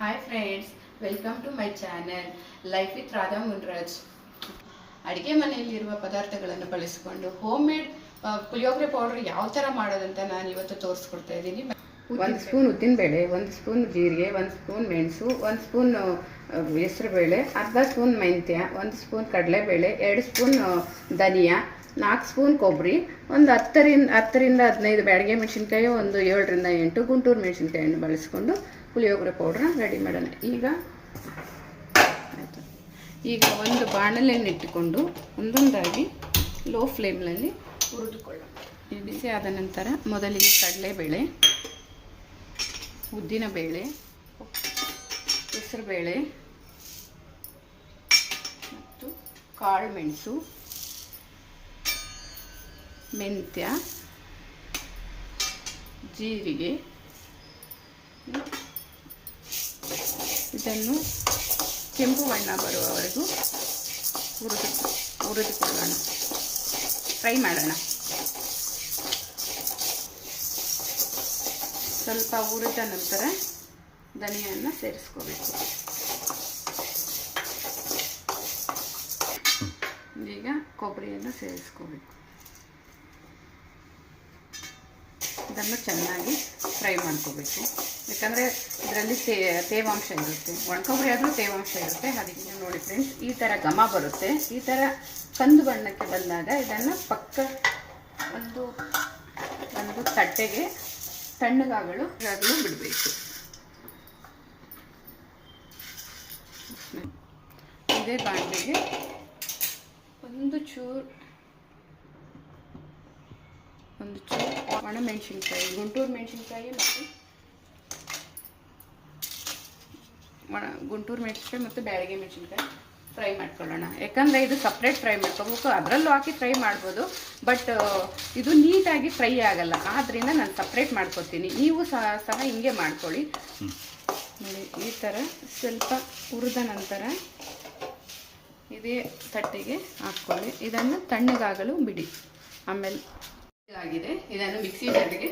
Hi friends welcome to my channel life with Radha Munraj ಅಡುಗೆ ಮನೆಯಲ್ಲಿರುವ ಪದಾರ್ಥಗಳನ್ನು ಬಳಸಿಕೊಂಡು ಹೋಮ್ ಮೇಡ್ ಪುಳಿಯೋಗರೆ ಪೌಡರ್ ಯಾವ ಥರ ಮಾಡೋದಂತ ನಾನು ಇವತ್ತು ತೋರಿಸ್ಕೊಡ್ತಾ ಇದ್ದೀನಿ. ಒಂದು ಸ್ಪೂನ್ ಉದ್ದಿನಬೇಳೆ, ಒಂದು ಸ್ಪೂನ್ ಜೀರಿಗೆ, ಒಂದು ಸ್ಪೂನ್ ಮೆಣಸು, ಒಂದು ಸ್ಪೂನ್ ಹೆಸರುಬೇಳೆ, ಅರ್ಧ ಸ್ಪೂನ್ ಮೆಂತ್ಯ, ಒಂದು ಸ್ಪೂನ್ ಕಡಲೆಬೇಳೆ, ಎರಡು ಸ್ಪೂನ್ ಧನಿಯಾ, ನಾಲ್ಕು ಸ್ಪೂನ್ ಕೊಬ್ಬರಿ, ಒಂದು ಹತ್ತರಿಂದ ಹತ್ತರಿಂದ ಹದಿನೈದು ಬ್ಯಾಡಿಗೆ ಮೆಣಸಿನ್ಕಾಯಿ, ಒಂದು ಏಳರಿಂದ ಎಂಟು ಗುಂಟೂರು ಮೆಣಸಿನ್ಕಾಯಿಯನ್ನು ಬಳಸಿಕೊಂಡು ಪುಳಿಯೋಗರೆ ಪೌಡ್ರ್ ರೆಡಿ ಮಾಡೋಣ. ಈಗ ಆಯಿತು. ಈಗ ಒಂದು ಬಾಣಲೆಯನ್ನು ಇಟ್ಟುಕೊಂಡು ಒಂದೊಂದಾಗಿ ಲೋ ಫ್ಲೇಮ್ನಲ್ಲಿ ಹುರಿದುಕೊಳ್ಳೋಣ. ಈ ಬಿಸಿ ಆದ ನಂತರ ಮೊದಲಿಗೆ ಕಡಲೆಬೇಳೆ ಉದ್ದಿನಬೇಳೆ ಹೆಸರುಬೇಳೆ ಮತ್ತು ಕಾಳು ಮೆಣಸು, ಮೆಂತ್ಯ, ಜೀರಿಗೆ ಇದನ್ನು ಕೆಂಪು ಬಣ್ಣ ಬರುವವರೆಗೂ ಹುರಿದು ಹುರಿದುಕೊಳ್ಳೋಣ. ಫ್ರೈ ಮಾಡೋಣ. ಸ್ವಲ್ಪ ಹುರಿದ ನಂತರ ಧನಿಯನ್ನು ಸೇರಿಸ್ಕೋಬೇಕು. ಈಗ ಕೊಬ್ಬರಿಯನ್ನು ಸೇರಿಸ್ಕೋಬೇಕು. ಇದನ್ನು ಚೆನ್ನಾಗಿ ಫ್ರೈ ಮಾಡ್ಕೋಬೇಕು. ಯಾಕಂದರೆ ಇದರಲ್ಲಿ ತೇವಾಂಶ ಇರುತ್ತೆ. ಒಣಕೊಬ್ಬರಿ ಆದರೂ ತೇವಾಂಶ ಇರುತ್ತೆ. ಅದಕ್ಕೆ ನೋಡಿ ಫ್ರೆಂಡ್ಸ್ ಈ ಥರ ಘಮ ಬರುತ್ತೆ. ಈ ಥರ ಕಂದು ಬಣ್ಣಕ್ಕೆ ಬಂದಾಗ ಇದನ್ನು ಪಕ್ಕ ಒಂದು ಒಂದು ತಟ್ಟೆಗೆ ತಣ್ಣಗಾಗಲು ಆಗಲು ಬಿಡಬೇಕು. ಇದೇ ಬಾಣಲೆಗೆ ಒಂದು ಚೂರು ಒಂದು ಚೂರು ಒಣಮೆಣಸಿನ್ಕಾಯಿ ಗುಂಟೂರು ಮೆಣಸಿನ್ಕಾಯಿ ಮತ್ತು ಒಣ ಗುಂಟೂರು ಮೆಣಸಿನ್ಕಾಯಿ ಮತ್ತು ಬ್ಯಾಳಿಗೆ ಮೆಣಸಿನ್ಕಾಯಿ ಫ್ರೈ ಮಾಡ್ಕೊಳ್ಳೋಣ. ಯಾಕಂದರೆ ಇದು ಸಪ್ರೇಟ್ ಫ್ರೈ ಮಾಡ್ಕೋಬೇಕು. ಅದರಲ್ಲೂ ಹಾಕಿ ಫ್ರೈ ಮಾಡ್ಬೋದು. ಬಟ್ ಇದು ನೀಟಾಗಿ ಫ್ರೈ ಆಗಲ್ಲ. ಆದ್ದರಿಂದ ನಾನು ಸಪ್ರೇಟ್ ಮಾಡ್ಕೊತೀನಿ. ನೀವು ಸಹ ಸಹ ಹಿಂಗೆ ಮಾಡ್ಕೊಳ್ಳಿ. ನೋಡಿ ಈ ಥರ ಸ್ವಲ್ಪ ಹುರಿದ ನಂತರ ಇದೇ ತಟ್ಟೆಗೆ ಹಾಕ್ಕೊಳ್ಳಿ. ಇದನ್ನು ತಣ್ಣಗಾಗಲು ಬಿಡಿ. ಆಮೇಲೆ ಆಗಿದೆ ಇದನ್ನು ಮಿಕ್ಸಿ ಜಾರಿಗೆ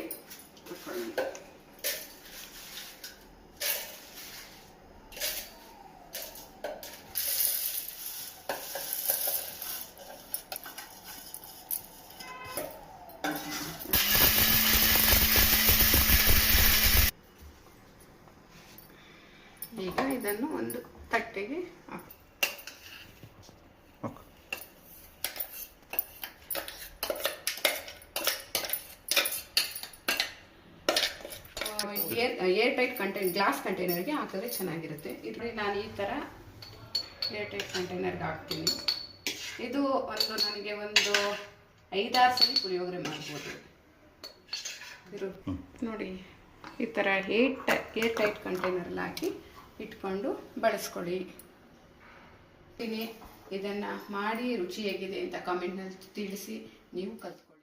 ಈಗ ಇದನ್ನು ಒಂದು ತಟ್ಟೆಗೆ ಹಾಕಿ. Air air tight contain glass ಕಂಟೈನರ್ಗೆ ಹಾಕಿದ್ರೆ ಚೆನ್ನಾಗಿರುತ್ತೆ. ಇದರಲ್ಲಿ ನಾನು ಈ ಥರ ಏರ್ ಟೈಟ್ ಕಂಟೈನರ್ಗೆ ಹಾಕ್ತೀನಿ. ಇದು ಒಂದು ನನಗೆ ಒಂದು ಐದಾರು ಸಲ ಪುಳಿಯೋಗರೆ ಮಾಡ್ಬೋದು. ನೋಡಿ, ಈ ಥರ ಏಟ್ ಏರ್ ಟೈಟ್ ಕಂಟೈನರಲ್ಲಿ ಹಾಕಿ ಇಟ್ಕೊಂಡು ಬಳಸ್ಕೊಳ್ಳಿ. ಇದನ್ನು ಮಾಡಿ ರುಚಿ ಹೇಗಿದೆ ಅಂತ ಕಾಮೆಂಟ್ನಲ್ಲಿ ತಿಳಿಸಿ, ನೀವು ಕಲ್ತು